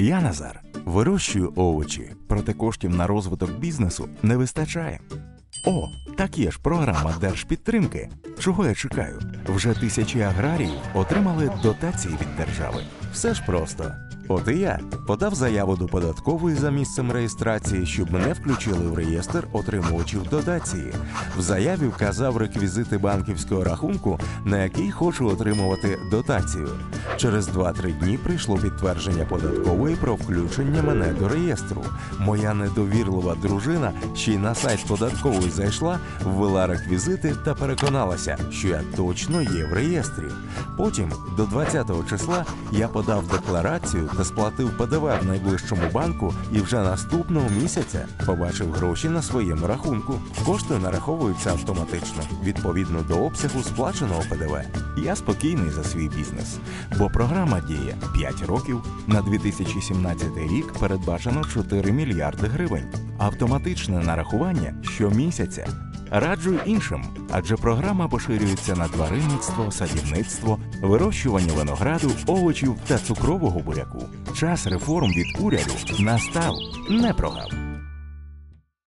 Я Назар вирощую овочі, проте коштів на розвиток бізнесу не вистачає. О, так є ж програма держпідтримки. Чого я чекаю? Вже тисячі аграріїв отримали дотації від держави. Все ж просто. От і я подав заяву до податкової за місцем реєстрації, щоб мене включили в реєстр отримувачів дотації. В заяві вказав реквізити банківського рахунку, на який хочу отримувати дотацію. Через 2-3 дні прийшло підтвердження податкової про включення мене до реєстру. Моя недовірлива дружина ще й на сайт податкової зайшла, ввела реквізити та переконалася, що я точно є в реєстрі. Потім, до 20-го числа, я подав декларацію та сплатив ПДВ в найближчому банку і вже наступного місяця побачив гроші на своєму рахунку. Кошти нараховуються автоматично відповідно до обсягу сплаченого ПДВ. Я спокійний за свій бізнес, бо програма діє 5 років. На 2017 рік передбачено 4 мільярди гривень. Автоматичне нарахування щомісяця. Раджу іншим, адже програма поширюється на тваринництво, садівництво, вирощування винограду, овочів та цукрового буряку. Час реформ від уряду настав не прогав.